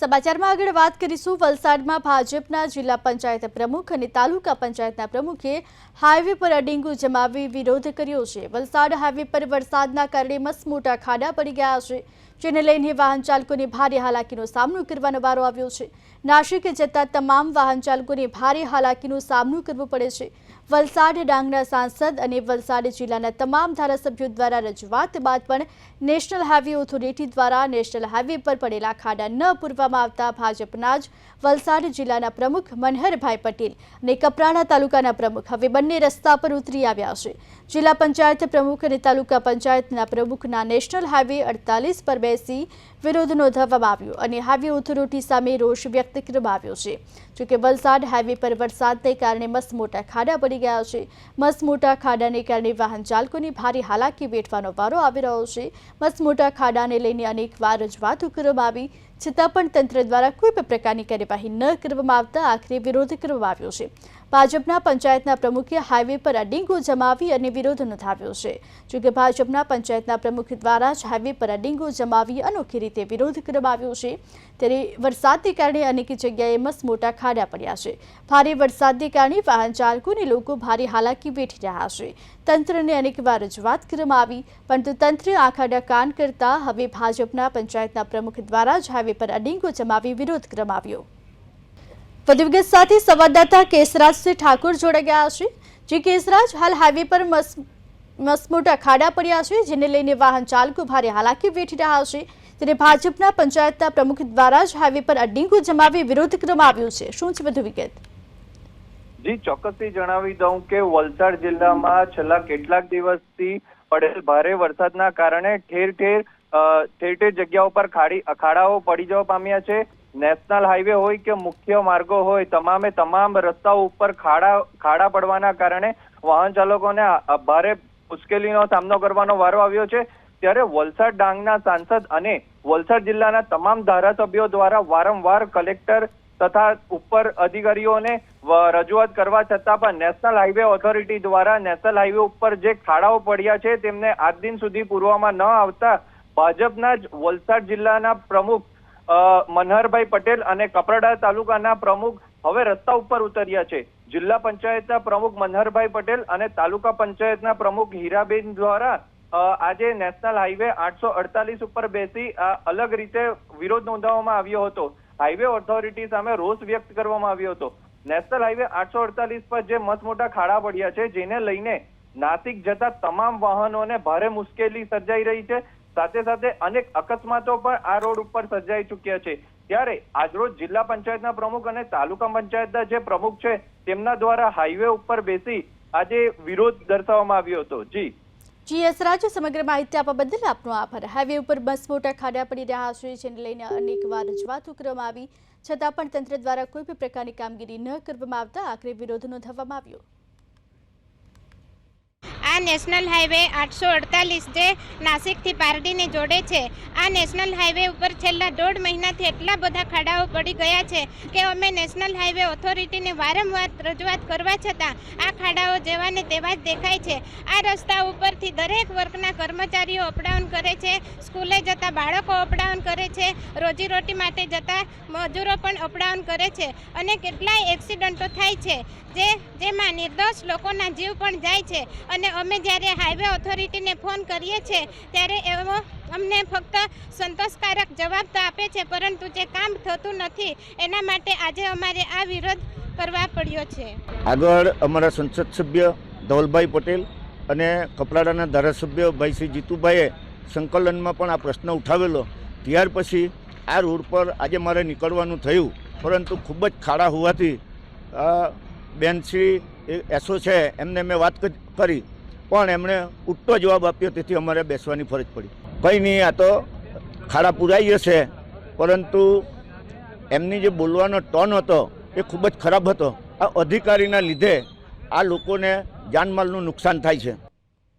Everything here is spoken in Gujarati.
સમાચારમાં આગળ વાત કરીશું. વલસાડમાં ભાજપના જિલ્લા પંચાયત પ્રમુખ અને તાલુકા પંચાયતના પ્રમુખે હાઈવે પર અડીંગુ જમાવી વિરોધ કર્યો છે. વલસાડ હાઈવે પર વરસાદના કારણે મસમોટા ખાડા પડી ગયા છે. જેને લઈને વાહન ચાલકોને ભારે હાલાકીનો સામનો કરવાનો વારો આવ્યો છે. નાસિક જતા તમામ વાહન ચાલકોને ભારે હાલાકીનો સામનો કરવો પડે છે. વલસાડ ડાંગના સાંસદ અને વલસાડ જિલ્લાના તમામ ધારાસભ્યો દ્વારા રજૂઆત બાદ પણ નેશનલ હાઈવે ઓથોરિટી દ્વારા નેશનલ હાઈવે પર પડેલા ખાડા ન પૂરવામાં આવતા ભાજપના જ વલસાડ જિલ્લાના પ્રમુખ મનહરભાઈ પટેલ અને કપરાડા તાલુકાના પ્રમુખ હવે બંને રસ્તા પર ઉતરી આવ્યા છે. જિલ્લા પંચાયત પ્રમુખ અને તાલુકા પંચાયતના પ્રમુખના નેશનલ હાઈવે અડતાલીસ પર બેસી વિરોધ નોંધાવવામાં આવ્યો અને હાઈવે ઓથોરિટી સામે રોષ વ્યક્ત કરવામાં આવ્યો છે. જોકે વલસાડ હાઈવે પર વરસાદને કારણે મસમોટા ખાડા પડી ગયા છે. મસમોટા ખાડાને કારણે વાહન ચાલકોને ભારે હાલાકી વેઠવાનો વારો આવી રહ્યો છે. મસમોટા ખાડાને લઈને અનેકવાર રજૂઆતો કરવામાં આવી, છતાં પણ તંત્ર દ્વારા કોઈ પણ પ્રકારની કાર્યવાહી ન કરવામાં આવતા આખરે વિરોધ કરવામાં આવ્યો છે. ભાજપના પંચાયતના પ્રમુખે હાઈવે પર અડિંગો જમાવી અને વિરોધ નોંધાવ્યો છે. જોકે ભાજપના પંચાયતના પ્રમુખ દ્વારા જ હાઈવે પર અડિંગો જમાવી અનોખી રીતે વિરોધ કરવામાં છે. ત્યારે વરસાદને કારણે અનેક જગ્યાએ મસમોટા ખાડા પડ્યા છે. ભારે વરસાદને કારણે વાહન ચાલકો અને લોકો ભારે હાલાકી વેઠી રહ્યા છે. તંત્રને અનેકવાર રજૂઆત કરવામાં આવી, પરંતુ તંત્ર આખાડા કાન કરતા હવે ભાજપના પંચાયતના પ્રમુખ દ્વારા જ હાઈવે પર અડિંગો જમાવી વિરોધ કરવામાં આવ્યો. વધુ સાથે સંવાદદાતા કેસરાજસિંહ ઠાકોર જોડાઈ ગયા છે, જે કેસરાજ હાલ હાઈવે પર મસ, મસમોટા ખાડા પડ્યા છે, જેને લઈને વાહન ચાલકો ભારે હાલાકી વેઠી રહ્યા છે. ત્યારે ભાજપના પંચાયતના પ્રમુખ દ્વારા જ હાઈવે પર અડ્ડીંગો જમાવી વિરોધ કરવામાં આવ્યો છે. શું છે વધુ વિગત? જી, ચોક્કસથી જણાવી દઉં કે વલસાડ જિલ્લામાં છેલ્લા કેટલાક દિવસથી પડેલ ભારે વરસાદના કારણે ઠેર ઠેર ઠેર ઠેર જગ્યાઓ પર ખાડી અખાડાઓ પડી જવા પામ્યા છે. નેશનલ હાઈવે હોય કે મુખ્ય માર્ગો હોય, તમામે તમામ રસ્તાઓ ઉપર ખાડા ખાડા પડવાના કારણે વાહન ચાલકોને ભારે મુશ્કેલીનો સામનો કરવાનો વારો આવ્યો છે. ત્યારે વલસાડ ડાંગના સાંસદ અને વલસાડ જિલ્લાના તમામ ધારાસભ્યો દ્વારા વારંવાર કલેક્ટર તથા ઉપર અધિકારીઓને રજૂઆત કરવા છતાં પણ નેશનલ હાઈવે ઓથોરિટી દ્વારા નેશનલ હાઈવે ઉપર જે ખાડાઓ પડ્યા છે તેમને આજ દિન સુધી પૂરવામાં ન આવતા ભાજપના જ વલસાડ જિલ્લાના પ્રમુખ મનહરભાઈ પટેલ અને કપરાડા તાલુકાના પ્રમુખ હવે રસ્તા ઉપર ઉતર્યા છે. જિલ્લા પંચાયતના પ્રમુખ મનહરભાઈ પટેલ અને તાલુકા પંચાયતના પ્રમુખ હીરાબેન દ્વારા આજે નેશનલ હાઈવે આઠસો અડતાલીસ ઉપર બેસી અલગ રીતે વિરોધ નોંધાવવામાં આવ્યો હતો. હાઈવે ઓથોરિટી સામે રોષ વ્યક્ત કરવામાં આવ્યો હતો. નેશનલ હાઈવે આઠસો અડતાલીસ પર જે મતમોટા ખાડા પડ્યા છે, જેને લઈને નાસિક જતા તમામ વાહનોને ભારે મુશ્કેલી સર્જાઈ રહી છે. સાથે સાથે અનેક અકસ્માતો પણ આ રોડ ઉપર સર્જાઈ ચૂક્યા છે. ત્યારે આજરોજ જિલ્લા પંચાયતના પ્રમુખ અને તાલુકા પંચાયતના જે પ્રમુખ છે, તેમના દ્વારા હાઈવે ઉપર બેસી આજે વિરોધ દર્શાવવામાં આવ્યો હતો. જી. જી એસ રાજુ સમગ્ર માહિતી આપવા બદલ આપનો આભાર. હાઈવે ઉપર બસ મોટા ખાડા પડી રહ્યા છે, જેને લઈને અનેકવાર રજૂઆતો કરવામાં આવી. છતાં પણ તંત્ર દ્વારા કોઈ પણ પ્રકારની કામગીરી ન કરવામાં આવતા આખરે વિરોધ થવામાં આવ્યો. આ નેશનલ હાઈવે આઠસો અડતાલીસ જે નાસિકથી પારડીને જોડે છે. આ નેશનલ હાઈવે ઉપર છેલ્લા દોઢ મહિનાથી એટલા બધા ખાડાઓ પડી ગયા છે કે અમે નેશનલ હાઈવે ઓથોરિટીને વારંવાર રજૂઆત કરવા છતાં આ ખાડાઓ જેવા ને તેવા જ દેખાય છે. આ રસ્તા ઉપરથી દરેક વર્ગના કર્મચારીઓ અપડાઉન કરે છે, સ્કૂલે જતા બાળકો અપડાઉન કરે છે, રોજીરોટી માટે જતા મજૂરો પણ અપડાઉન કરે છે અને કેટલાય એક્સિડન્ટો થાય છે, જે જેમાં નિર્દોષ લોકોના જીવ પણ જાય છે અને અમે જ્યારે હાઈવે ઓથોરિટીને ફોન કરીએ છીએ, ત્યારે એવો અમને ફક્ત સંતોષકારક જવાબ તો આપે છે, પરંતુ જે કામ થતું નથી, એના માટે આજે અમારે આ વિરોધ કરવા પડ્યો છે. આગળ અમારા સંસદ સભ્ય ધવલભાઈ પટેલ અને કપરાડાના ધારાસભ્ય ભાઈ જીતુભાઈએ સંકલનમાં પણ આ પ્રશ્ન ઉઠાવેલો. ત્યાર પછી આ રોડ પર આજે મારે નીકળવાનું થયું, પરંતુ ખૂબ જ ખાડા હોવાથી બેનશ્રી એસો છે, એમને મેં વાત કરી. પણ એમણે ઉલટો જવાબ આપ્યો, તેથી અમારે બેસવાની ફરજ પડી. કંઈ નહીં, આ તો ખાડા પુરાઈ જશે પરંતુ એમની જે બોલવાનો ટોન હતો, એ ખૂબ જ ખરાબ હતો. આ અધિકારીના લીધે આ લોકોને જાનમાલનું નુકસાન થાય છે.